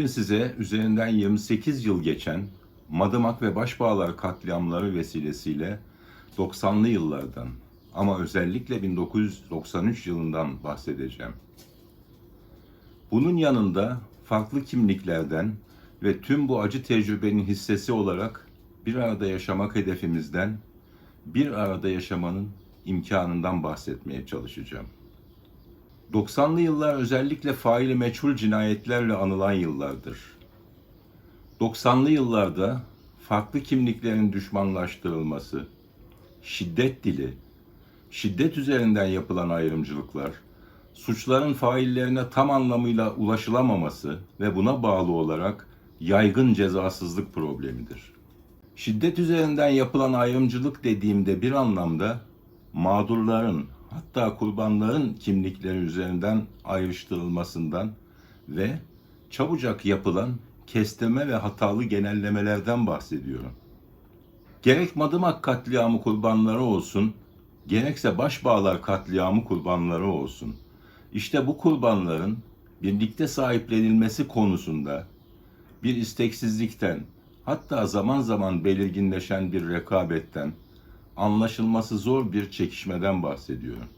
Bugün size üzerinden 28 yıl geçen Madımak ve Başbağlar katliamları vesilesiyle 90'lı yıllardan ama özellikle 1993 yılından bahsedeceğim. Bunun yanında farklı kimliklerden ve tüm bu acı tecrübenin hissesi olarak bir arada yaşamak hedefimizden, bir arada yaşamanın imkanından bahsetmeye çalışacağım. 90'lı yıllar özellikle faili meçhul cinayetlerle anılan yıllardır. 90'lı yıllarda farklı kimliklerin düşmanlaştırılması, şiddet dili, şiddet üzerinden yapılan ayrımcılıklar, suçların faillerine tam anlamıyla ulaşılamaması ve buna bağlı olarak yaygın cezasızlık problemidir. Şiddet üzerinden yapılan ayrımcılık dediğimde bir anlamda mağdurların hatta kurbanların kimlikleri üzerinden ayrıştırılmasından ve çabucak yapılan kestirme ve hatalı genellemelerden bahsediyorum. Gerek Madımak katliamı kurbanları olsun, gerekse Başbağlar katliamı kurbanları olsun. İşte bu kurbanların birlikte sahiplenilmesi konusunda bir isteksizlikten, hatta zaman zaman belirginleşen bir rekabetten, anlaşılması zor bir çekişmeden bahsediyorum.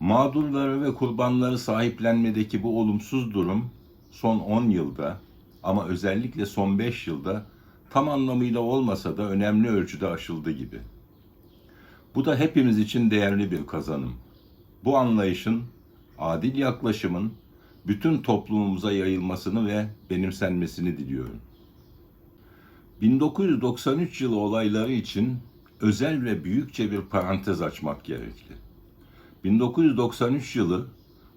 Mağdurları ve kurbanları sahiplenmedeki bu olumsuz durum son 10 yılda ama özellikle son 5 yılda tam anlamıyla olmasa da önemli ölçüde aşıldı gibi. Bu da hepimiz için değerli bir kazanım. Bu anlayışın, adil yaklaşımın bütün toplumumuza yayılmasını ve benimsenmesini diliyorum. 1993 yılı olayları için özel ve büyükçe bir parantez açmak gerekli. 1993 yılı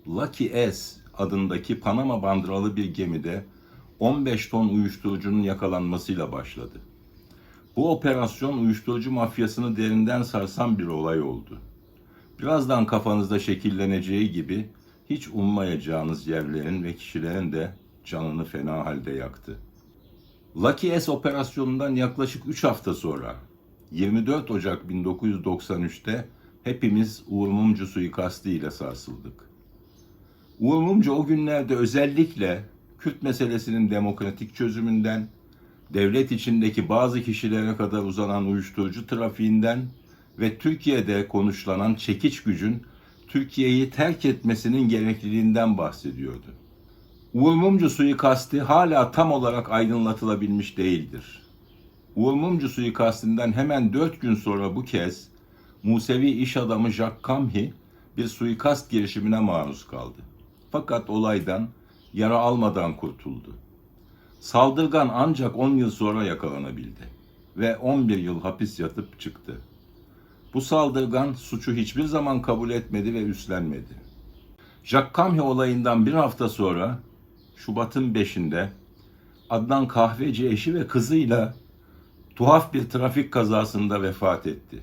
Lucky S adındaki Panama bandıralı bir gemide 15 ton uyuşturucunun yakalanmasıyla başladı. Bu operasyon uyuşturucu mafyasını derinden sarsan bir olay oldu. Birazdan kafanızda şekilleneceği gibi hiç ummayacağınız yerlerin ve kişilerin de canını fena halde yaktı. Lucky S operasyonundan yaklaşık 3 hafta sonra 24 Ocak 1993'te hepimiz Uğur Mumcu suikastı ile sarsıldık. Uğur Mumcu o günlerde özellikle Kürt meselesinin demokratik çözümünden, devlet içindeki bazı kişilere kadar uzanan uyuşturucu trafiğinden ve Türkiye'de konuşlanan çekiç gücün Türkiye'yi terk etmesinin gerekliliğinden bahsediyordu. Uğur Mumcu suikasti hala tam olarak aydınlatılabilmiş değildir. Uğur suikastinden hemen dört gün sonra bu kez Musevi iş adamı Jacques Camhi bir suikast girişimine maruz kaldı. Fakat olaydan yara almadan kurtuldu. Saldırgan ancak 10 yıl sonra yakalanabildi ve 11 yıl hapis yatıp çıktı. Bu saldırgan suçu hiçbir zaman kabul etmedi ve üstlenmedi. Jacques Camhi olayından bir hafta sonra Şubat'ın 5'inde Adnan Kahveci eşi ve kızıyla tuhaf bir trafik kazasında vefat etti.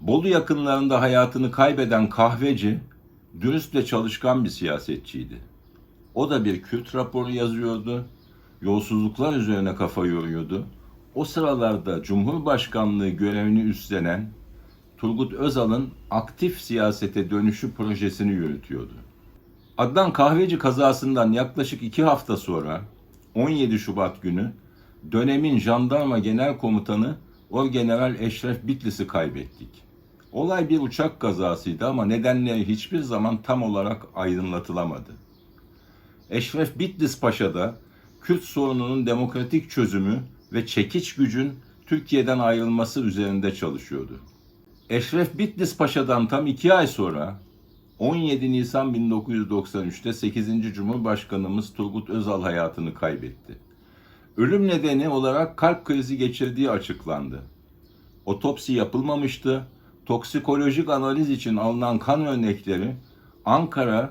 Bolu yakınlarında hayatını kaybeden kahveci, dürüst ve çalışkan bir siyasetçiydi. O da bir Kürt raporu yazıyordu, yolsuzluklar üzerine kafa yoruyordu. O sıralarda Cumhurbaşkanlığı görevini üstlenen Turgut Özal'ın aktif siyasete dönüşü projesini yürütüyordu. Adnan Kahveci kazasından yaklaşık iki hafta sonra 17 Şubat günü dönemin jandarma genel komutanı Orgeneral Eşref Bitlis'i kaybettik. Olay bir uçak kazasıydı ama nedenleri hiçbir zaman tam olarak aydınlatılamadı. Eşref Bitlis Paşa da Kürt sorununun demokratik çözümü ve çekiç gücün Türkiye'den ayrılması üzerinde çalışıyordu. Eşref Bitlis Paşa'dan tam iki ay sonra 17 Nisan 1993'te 8. Cumhurbaşkanımız Turgut Özal hayatını kaybetti. Ölüm nedeni olarak kalp krizi geçirdiği açıklandı. Otopsi yapılmamıştı. Toksikolojik analiz için alınan kan örnekleri Ankara,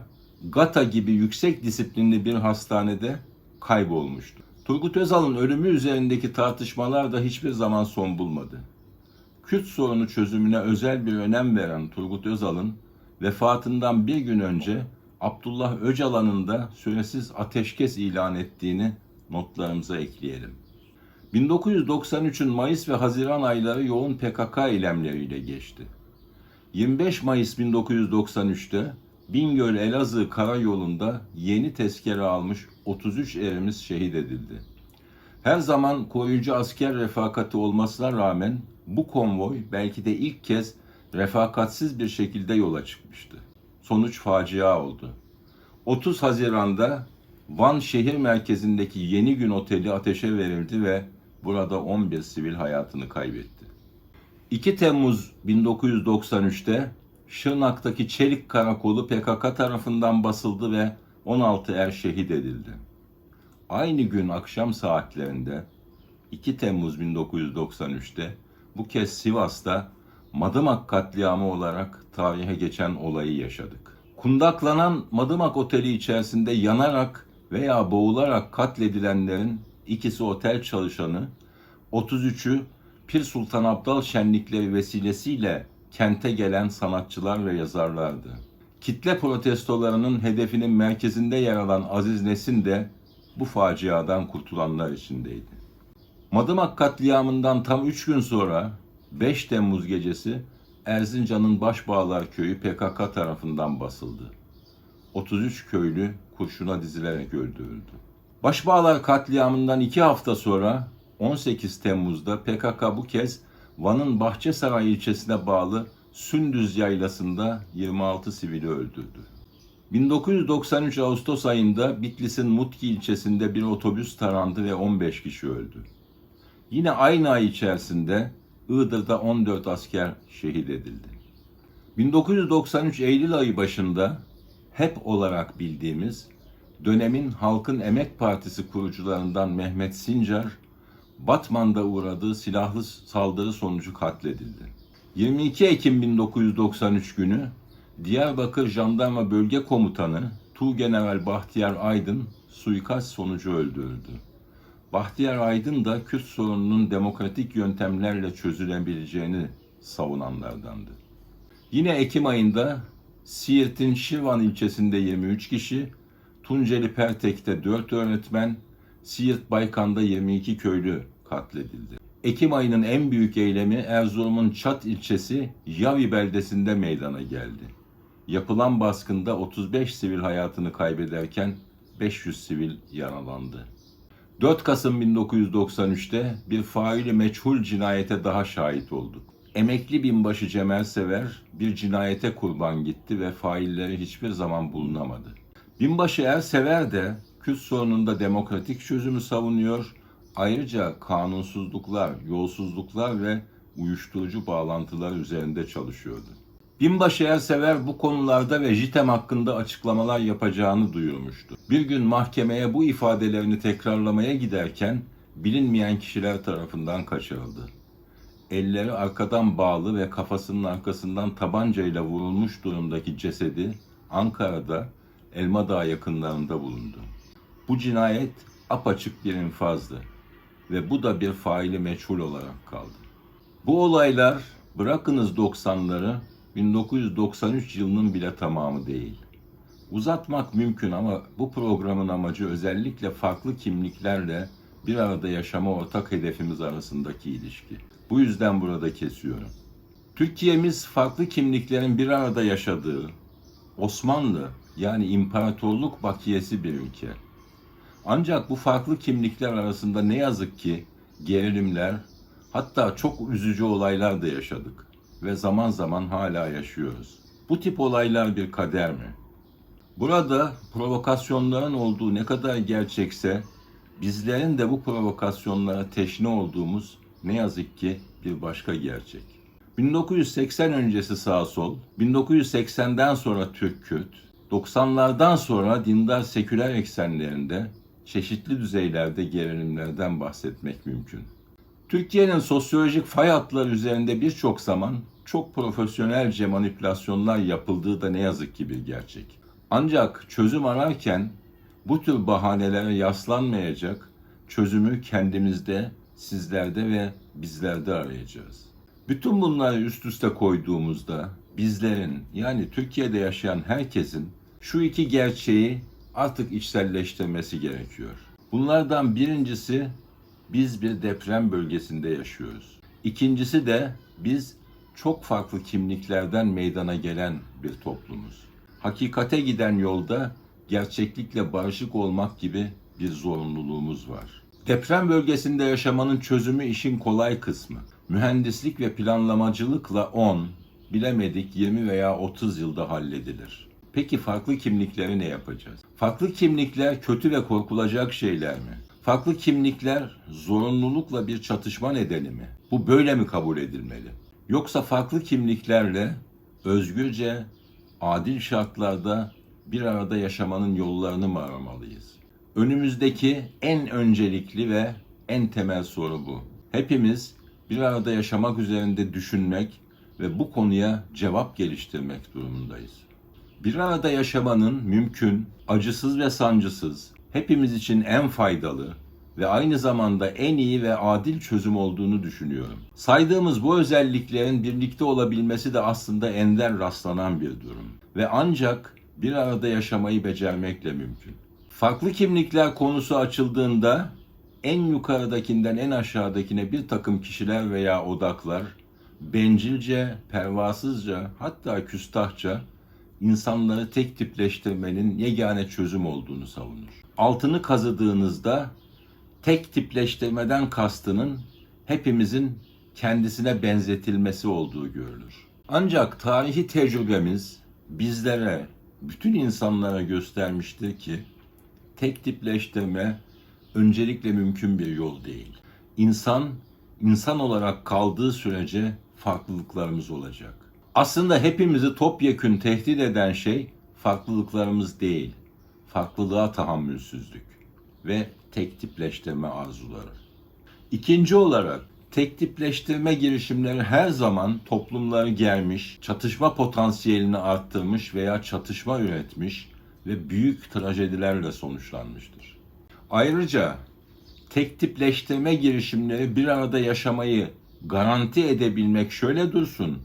Gata gibi yüksek disiplinli bir hastanede kaybolmuştu. Turgut Özal'ın ölümü üzerindeki tartışmalar da hiçbir zaman son bulmadı. Kürt sorunu çözümüne özel bir önem veren Turgut Özal'ın vefatından bir gün önce Abdullah Öcalan'ın da süresiz ateşkes ilan ettiğini notlarımıza ekleyelim. 1993'ün Mayıs ve Haziran ayları yoğun PKK eylemleriyle geçti. 25 Mayıs 1993'te Bingöl Elazığ karayolunda yeni tezkere almış 33 erimiz şehit edildi. Her zaman koruyucu asker refakati olmasına rağmen bu konvoy belki de ilk kez refakatsiz bir şekilde yola çıkmıştı. Sonuç facia oldu. 30 Haziran'da Van şehir merkezindeki Yeni Gün Oteli ateşe verildi ve burada 11 sivil hayatını kaybetti. 2 Temmuz 1993'te Şırnak'taki Çelik Karakolu PKK tarafından basıldı ve 16 er şehit edildi. Aynı gün akşam saatlerinde 2 Temmuz 1993'te bu kez Sivas'ta Madımak katliamı olarak tarihe geçen olayı yaşadık. Kundaklanan Madımak Oteli içerisinde yanarak veya boğularak katledilenlerin ikisi otel çalışanı, 33'ü Pir Sultan Abdal şenlikleri vesilesiyle kente gelen sanatçılar ve yazarlardı. Kitle protestolarının hedefinin merkezinde yer alan Aziz Nesin de bu faciadan kurtulanlar içindeydi. Madımak katliamından tam 3 gün sonra 5 Temmuz gecesi Erzincan'ın Başbağlar köyü PKK tarafından basıldı. 33 köylü kurşuna dizilerek öldürüldü. Başbağlar katliamından 2 hafta sonra 18 Temmuz'da PKK bu kez Van'ın Bahçesaray ilçesine bağlı Sündüz Yaylası'nda 26 sivili öldürdü. 1993 Ağustos ayında Bitlis'in Mutki ilçesinde bir otobüs tarandı ve 15 kişi öldü. Yine aynı ay içerisinde Iğdır'da 14 asker şehit edildi. 1993 Eylül ayı başında HEP olarak bildiğimiz dönemin Halkın Emek Partisi kurucularından Mehmet Sincar, Batman'da uğradığı silahlı saldırı sonucu katledildi. 22 Ekim 1993 günü Diyarbakır Jandarma Bölge Komutanı Tuğgeneral Bahtiyar Aydın suikast sonucu öldürüldü. Bahtiyar Aydın da Kürt sorununun demokratik yöntemlerle çözülebileceğini savunanlardandı. Yine Ekim ayında Siirt'in Şirvan ilçesinde 23 kişi, Tunceli Pertek'te 4 öğretmen, Siirt Baykan'da 22 köylü katledildi. Ekim ayının en büyük eylemi Erzurum'un Çat ilçesi Yavi beldesinde meydana geldi. Yapılan baskında 35 sivil hayatını kaybederken 500 sivil yaralandı. 4 Kasım 1993'te bir faili meçhul cinayete daha şahit olduk. Emekli binbaşı Cemal Sever bir cinayete kurban gitti ve failleri hiçbir zaman bulunamadı. Binbaşı Ersever de Kürt sorununda demokratik çözümü savunuyor, ayrıca kanunsuzluklar, yolsuzluklar ve uyuşturucu bağlantılar üzerinde çalışıyordu. Binbaşı Ersever bu konularda ve JITEM hakkında açıklamalar yapacağını duyurmuştu. Bir gün mahkemeye bu ifadelerini tekrarlamaya giderken bilinmeyen kişiler tarafından kaçırıldı. Elleri arkadan bağlı ve kafasının arkasından tabancayla vurulmuş durumdaki cesedi Ankara'da Elmadağ yakınlarında bulundu. Bu cinayet apaçık bir infazdı ve bu da bir faili meçhul olarak kaldı. Bu olaylar bırakınız 90'ları 1993 yılının bile tamamı değil. Uzatmak mümkün ama bu programın amacı özellikle farklı kimliklerle bir arada yaşama ortak hedefimiz arasındaki ilişki. Bu yüzden burada kesiyorum. Türkiye'miz farklı kimliklerin bir arada yaşadığı Osmanlı yani imparatorluk bakiyesi bir ülke. Ancak bu farklı kimlikler arasında ne yazık ki gerilimler hatta çok üzücü olaylar da yaşadık ve zaman zaman hala yaşıyoruz. Bu tip olaylar bir kader mi? Burada provokasyonların olduğu ne kadar gerçekse bizlerin de bu provokasyonlara teşne olduğumuz ne yazık ki bir başka gerçek. 1980 öncesi sağ sol, 1980'den sonra Türk-Kürt, 90'lardan sonra dindar seküler eksenlerinde çeşitli düzeylerde gerilimlerden bahsetmek mümkün. Türkiye'nin sosyolojik fay hatları üzerinde birçok zaman çok profesyonelce manipülasyonlar yapıldığı da ne yazık ki bir gerçek. Ancak çözüm ararken bu tür bahanelere yaslanmayacak, çözümü kendimizde, sizlerde ve bizlerde arayacağız. Bütün bunları üst üste koyduğumuzda bizlerin yani Türkiye'de yaşayan herkesin şu iki gerçeği artık içselleştirmesi gerekiyor. Bunlardan birincisi biz bir deprem bölgesinde yaşıyoruz. İkincisi de biz çok farklı kimliklerden meydana gelen bir toplumuz. hakikate giden yolda gerçeklikle barışık olmak gibi bir zorunluluğumuz var. Deprem bölgesinde yaşamanın çözümü işin kolay kısmı. Mühendislik ve planlamacılıkla 10, bilemedik 20 veya 30 yılda halledilir. Peki farklı kimlikleri ne yapacağız? Farklı kimlikler kötü ve korkulacak şeyler mi? Farklı kimlikler zorunlulukla bir çatışma nedeni mi? Bu böyle mi kabul edilmeli? Yoksa farklı kimliklerle özgürce, adil şartlarda bir arada yaşamanın yollarını mı aramalıyız? Önümüzdeki en öncelikli ve en temel soru bu. Hepimiz bir arada yaşamak üzerinde düşünmek ve bu konuya cevap geliştirmek durumundayız. Bir arada yaşamanın mümkün, acısız ve sancısız, hepimiz için en faydalı ve aynı zamanda en iyi ve adil çözüm olduğunu düşünüyorum. Saydığımız bu özelliklerin birlikte olabilmesi de aslında ender rastlanan bir durum ve ancak bir arada yaşamayı becermekle mümkün. Farklı kimlikler konusu açıldığında en yukarıdakinden en aşağıdakine bir takım kişiler veya odaklar bencilce, pervasızca hatta küstahça insanları tek tipleştirmenin yegane çözüm olduğunu savunur. Altını kazıdığınızda tek tipleştirmeden kastının hepimizin kendisine benzetilmesi olduğu görülür. Ancak tarihi tecrübemiz bizlere, bütün insanlara göstermiştir ki tek tipleştirme öncelikle mümkün bir yol değil. İnsan, insan olarak kaldığı sürece farklılıklarımız olacak. Aslında hepimizi topyekün tehdit eden şey farklılıklarımız değil, farklılığa tahammülsüzlük ve tek tipleştirme arzuları. İkinci olarak tek tipleştirme girişimleri her zaman toplumları germiş, çatışma potansiyelini arttırmış veya çatışma üretmiş ve büyük trajedilerle sonuçlanmıştır. Ayrıca tek tipleştirme girişimleri bir arada yaşamayı garanti edebilmek şöyle dursun.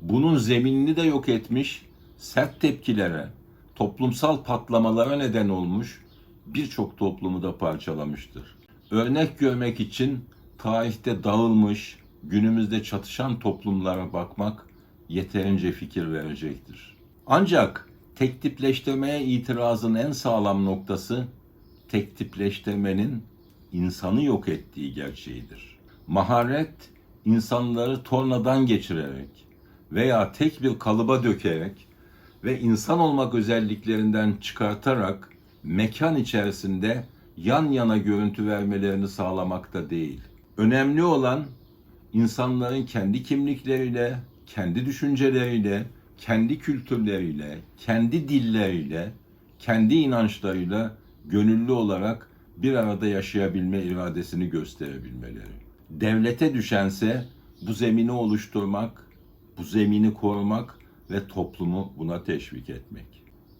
Bunun zeminini de yok etmiş, sert tepkilere, toplumsal patlamalara neden olmuş, birçok toplumu da parçalamıştır. Örnek görmek için tarihte dağılmış, günümüzde çatışan toplumlara bakmak yeterince fikir verecektir. Ancak tek tipleştirmeye itirazın en sağlam noktası tek tipleştirmenin insanı yok ettiği gerçeğidir. Maharet insanları tornadan geçirerek veya tek bir kalıba dökerek ve insan olmak özelliklerinden çıkartarak mekan içerisinde yan yana görüntü vermelerini sağlamakta değil. Önemli olan insanların kendi kimlikleriyle, kendi düşünceleriyle, kendi kültürleriyle, kendi dilleriyle, kendi inançlarıyla gönüllü olarak bir arada yaşayabilme iradesini gösterebilmeleri. Devlete düşense bu zemini oluşturmak, bu zemini korumak ve toplumu buna teşvik etmek.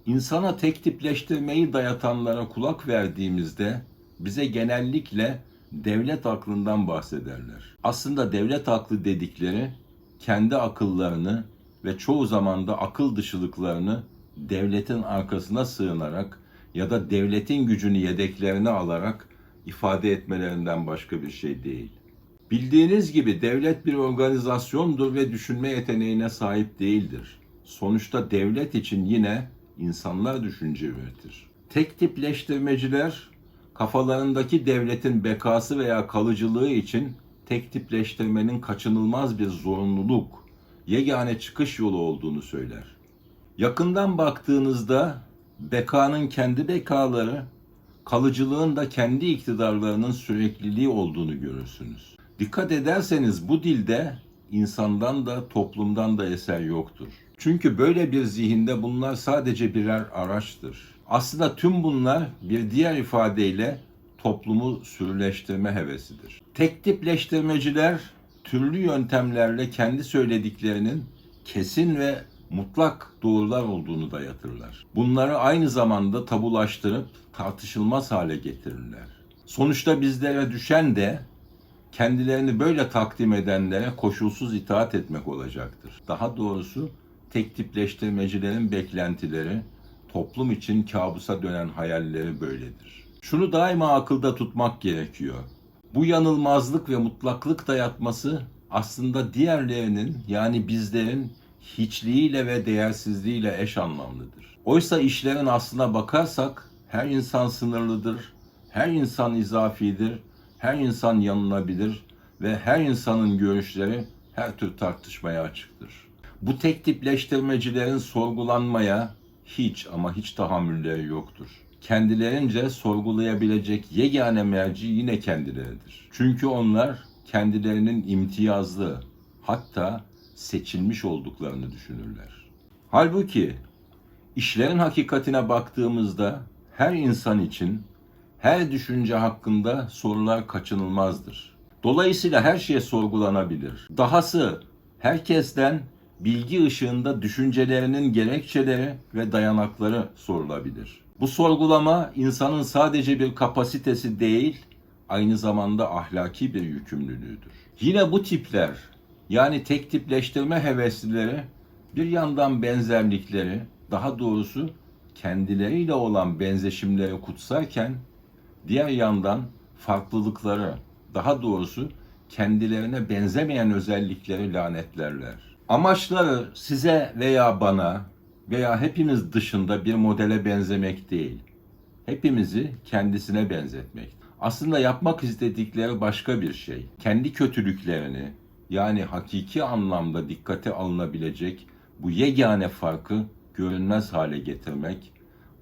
İnsana tek tipleştirmeyi dayatanlara kulak verdiğimizde bize genellikle devlet aklından bahsederler. Aslında devlet aklı dedikleri kendi akıllarını ve çoğu zaman da akıl dışılıklarını devletin arkasına sığınarak ya da devletin gücünü yedeklerine alarak ifade etmelerinden başka bir şey değil. Bildiğiniz gibi devlet bir organizasyondur ve düşünme yeteneğine sahip değildir. Sonuçta devlet için yine insanlar düşünce üretir. Tek tipleştirmeciler kafalarındaki devletin bekası veya kalıcılığı için tek tipleştirmenin kaçınılmaz bir zorunluluk, yegane çıkış yolu olduğunu söyler. Yakından baktığınızda bekanın kendi bekaları, kalıcılığın da kendi iktidarlarının sürekliliği olduğunu görürsünüz. Dikkat ederseniz bu dilde insandan da toplumdan da eser yoktur. Çünkü böyle bir zihinde bunlar sadece birer araçtır. Aslında tüm bunlar bir diğer ifadeyle toplumu sürüleştirme hevesidir. Tek tipleştirmeciler türlü yöntemlerle kendi söylediklerinin kesin ve mutlak doğrular olduğunu dayatırlar. Bunları aynı zamanda tabulaştırıp tartışılmaz hale getirirler. Sonuçta bizlere düşen de kendilerini böyle takdim edenlere koşulsuz itaat etmek olacaktır. Daha doğrusu tek tipleştirmecilerin beklentileri, toplum için kabusa dönen hayalleri böyledir. Şunu daima akılda tutmak gerekiyor. Bu yanılmazlık ve mutlaklık dayatması aslında diğerlerinin yani bizlerin hiçliğiyle ve değersizliğiyle eş anlamlıdır. Oysa işlerin aslına bakarsak her insan sınırlıdır, her insan izafidir, her insan yanılabilir ve her insanın görüşleri her tür tartışmaya açıktır. Bu tek tipleştirmecilerin sorgulanmaya hiç ama hiç tahammülleri yoktur. Kendilerince sorgulayabilecek yegane merci yine kendileridir. Çünkü onlar kendilerinin imtiyazlı hatta seçilmiş olduklarını düşünürler. Halbuki işlerin hakikatine baktığımızda her insan için her düşünce hakkında sorular kaçınılmazdır. Dolayısıyla her şey sorgulanabilir. Dahası herkesten bilgi ışığında düşüncelerinin gerekçeleri ve dayanakları sorulabilir. Bu sorgulama insanın sadece bir kapasitesi değil, aynı zamanda ahlaki bir yükümlülüğüdür. Yine bu tipler yani tek tipleştirme heveslileri bir yandan benzerlikleri, daha doğrusu kendileriyle olan benzeşimleri kutsarken diğer yandan farklılıkları, daha doğrusu kendilerine benzemeyen özellikleri lanetlerler. Amaçları size veya bana veya hepimiz dışında bir modele benzemek değil. Hepimizi kendisine benzetmek. Aslında yapmak istedikleri başka bir şey. Kendi kötülüklerini yani hakiki anlamda dikkate alınabilecek bu yegane farkı görünmez hale getirmek,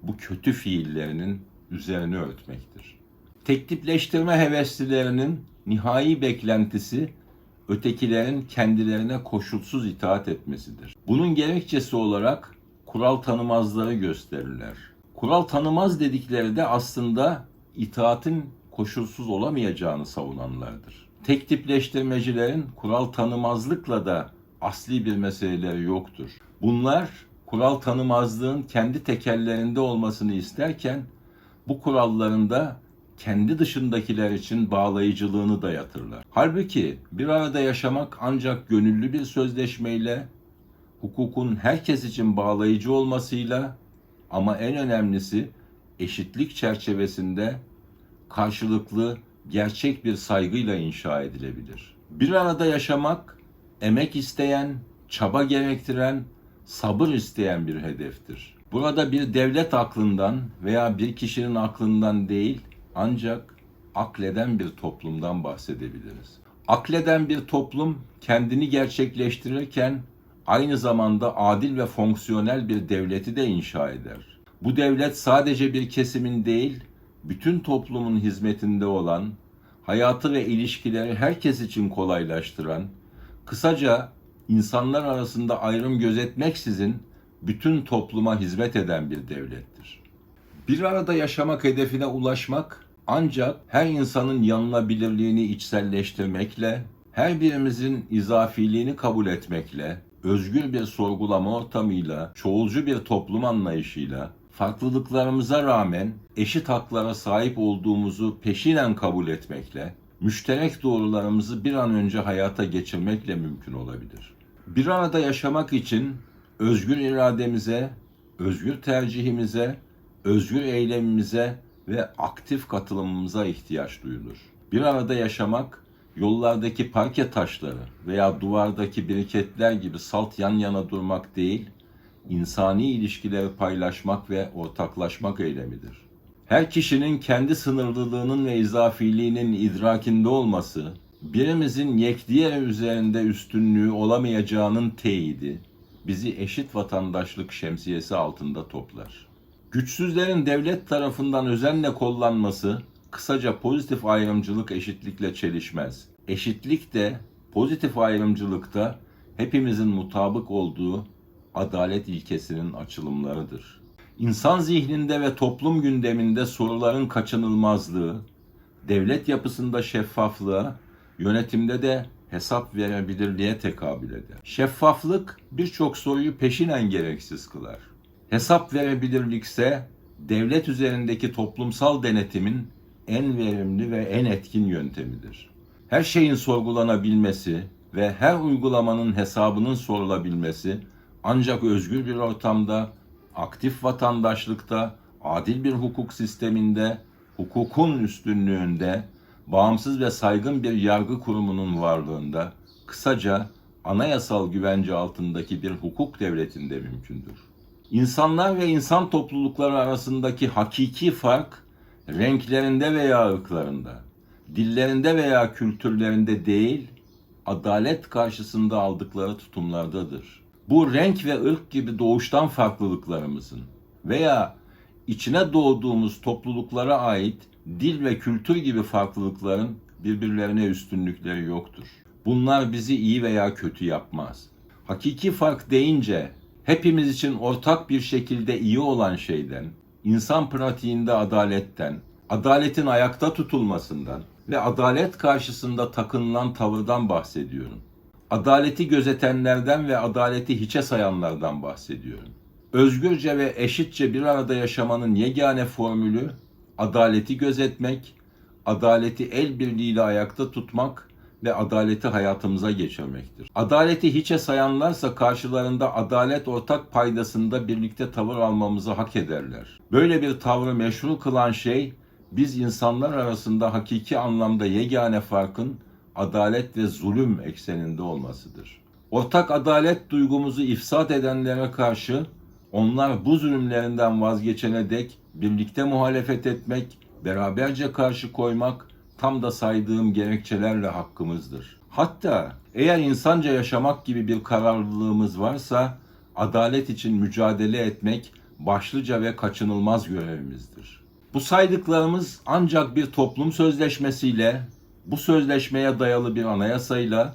bu kötü fiillerinin üzerini örtmektir. Tektipleştirme heveslilerinin nihai beklentisi ötekilerin kendilerine koşulsuz itaat etmesidir. Bunun gerekçesi olarak kural tanımazları gösterirler. Kural tanımaz dedikleri de aslında itaatin koşulsuz olamayacağını savunanlardır. Tek tipleştirmecilerin kural tanımazlıkla da asli bir meseleleri yoktur. Bunlar kural tanımazlığın kendi tekellerinde olmasını isterken bu kurallarında kendi dışındakiler için bağlayıcılığını dayatırlar. Halbuki bir arada yaşamak ancak gönüllü bir sözleşmeyle, hukukun herkes için bağlayıcı olmasıyla ama en önemlisi eşitlik çerçevesinde karşılıklı gerçek bir saygıyla inşa edilebilir. Bir arada yaşamak emek isteyen, çaba gerektiren, sabır isteyen bir hedeftir. Burada bir devlet aklından veya bir kişinin aklından değil, ancak akleden bir toplumdan bahsedebiliriz. Akleden bir toplum kendini gerçekleştirirken aynı zamanda adil ve fonksiyonel bir devleti de inşa eder. Bu devlet sadece bir kesimin değil, bütün toplumun hizmetinde olan, hayatı ve ilişkileri herkes için kolaylaştıran, kısaca insanlar arasında ayrım gözetmeksizin bütün topluma hizmet eden bir devlettir. Bir arada yaşamak hedefine ulaşmak ancak her insanın yanılabilirliğini içselleştirmekle, her birimizin izafiliğini kabul etmekle, özgür bir sorgulama ortamıyla, çoğulcu bir toplum anlayışıyla, farklılıklarımıza rağmen eşit haklara sahip olduğumuzu peşinen kabul etmekle, müşterek doğrularımızı bir an önce hayata geçirmekle mümkün olabilir. Bir arada yaşamak için özgür irademize, özgür tercihimize, özgür eylemimize ve aktif katılımımıza ihtiyaç duyulur. Bir arada yaşamak, yollardaki parke taşları veya duvardaki biriketler gibi salt yan yana durmak değil, insani ilişkileri paylaşmak ve ortaklaşmak eylemidir. Her kişinin kendi sınırlılığının ve izafiliğinin idrakinde olması, birimizin yek üzerinde üstünlüğü olamayacağının teyidi, bizi eşit vatandaşlık şemsiyesi altında toplar. Güçsüzlerin devlet tarafından özenle kollanması, kısaca pozitif ayrımcılık eşitlikle çelişmez. Eşitlik de pozitif ayrımcılıkta hepimizin mutabık olduğu adalet ilkesinin açılımlarıdır. İnsan zihninde ve toplum gündeminde soruların kaçınılmazlığı, devlet yapısında şeffaflığa, yönetimde de hesap verebilirliğe tekabül eder. Şeffaflık birçok soruyu peşinen gereksiz kılar. Hesap verebilirlikse devlet üzerindeki toplumsal denetimin en verimli ve en etkin yöntemidir. Her şeyin sorgulanabilmesi ve her uygulamanın hesabının sorulabilmesi ancak özgür bir ortamda, aktif vatandaşlıkta, adil bir hukuk sisteminde, hukukun üstünlüğünde, bağımsız ve saygın bir yargı kurumunun varlığında, kısaca anayasal güvence altındaki bir hukuk devletinde mümkündür. İnsanlar ve insan toplulukları arasındaki hakiki fark renklerinde veya ırklarında, dillerinde veya kültürlerinde değil, adalet karşısında aldıkları tutumlardadır. Bu renk ve ırk gibi doğuştan farklılıklarımızın veya içine doğduğumuz topluluklara ait dil ve kültür gibi farklılıkların birbirlerine üstünlükleri yoktur. Bunlar bizi iyi veya kötü yapmaz. Hakiki fark deyince hepimiz için ortak bir şekilde iyi olan şeyden, insan pratiğinde adaletten, adaletin ayakta tutulmasından ve adalet karşısında takınılan tavırdan bahsediyorum. Adaleti gözetenlerden ve adaleti hiçe sayanlardan bahsediyorum. Özgürce ve eşitçe bir arada yaşamanın yegane formülü adaleti gözetmek, adaleti el birliğiyle ayakta tutmak ve adaleti hayatımıza geçirmektir. Adaleti hiçe sayanlarsa karşılarında adalet ortak paydasında birlikte tavır almamızı hak ederler. Böyle bir tavrı meşru kılan şey biz insanlar arasında hakiki anlamda yegane farkın adalet ve zulüm ekseninde olmasıdır. Ortak adalet duygumuzu ifsat edenlere karşı onlar bu zulümlerinden vazgeçene dek birlikte muhalefet etmek, beraberce karşı koymak tam da saydığım gerekçelerle hakkımızdır. Hatta eğer insanca yaşamak gibi bir kararlılığımız varsa adalet için mücadele etmek başlıca ve kaçınılmaz görevimizdir. Bu saydıklarımız ancak bir toplum sözleşmesiyle, bu sözleşmeye dayalı bir anayasayla,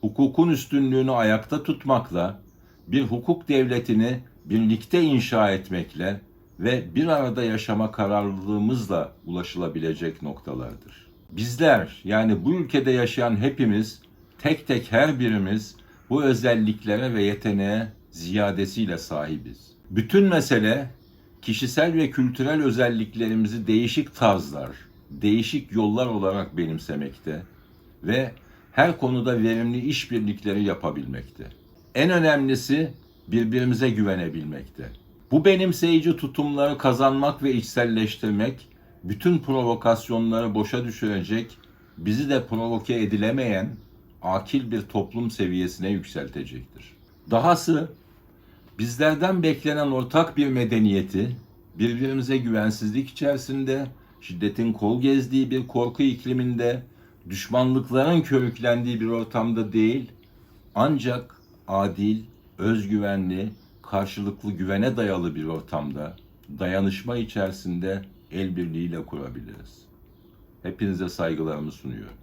hukukun üstünlüğünü ayakta tutmakla, bir hukuk devletini birlikte inşa etmekle ve bir arada yaşama kararlılığımızla ulaşılabilecek noktalardır. Bizler yani bu ülkede yaşayan hepimiz tek tek her birimiz bu özelliklere ve yeteneğe ziyadesiyle sahibiz. Bütün mesele kişisel ve kültürel özelliklerimizi değişik tarzlar, değişik yollar olarak benimsemekte ve her konuda verimli işbirlikleri yapabilmekte. En önemlisi birbirimize güvenebilmekte. Bu benimseyici tutumları kazanmak ve içselleştirmek bütün provokasyonları boşa düşürecek, bizi de provoke edilemeyen akil bir toplum seviyesine yükseltecektir. Dahası bizlerden beklenen ortak bir medeniyeti birbirimize güvensizlik içerisinde, şiddetin kol gezdiği bir korku ikliminde, düşmanlıkların körüklendiği bir ortamda değil, ancak adil, özgüvenli, karşılıklı güvene dayalı bir ortamda, dayanışma içerisinde el birliğiyle kurabiliriz. Hepinize saygılarımı sunuyorum.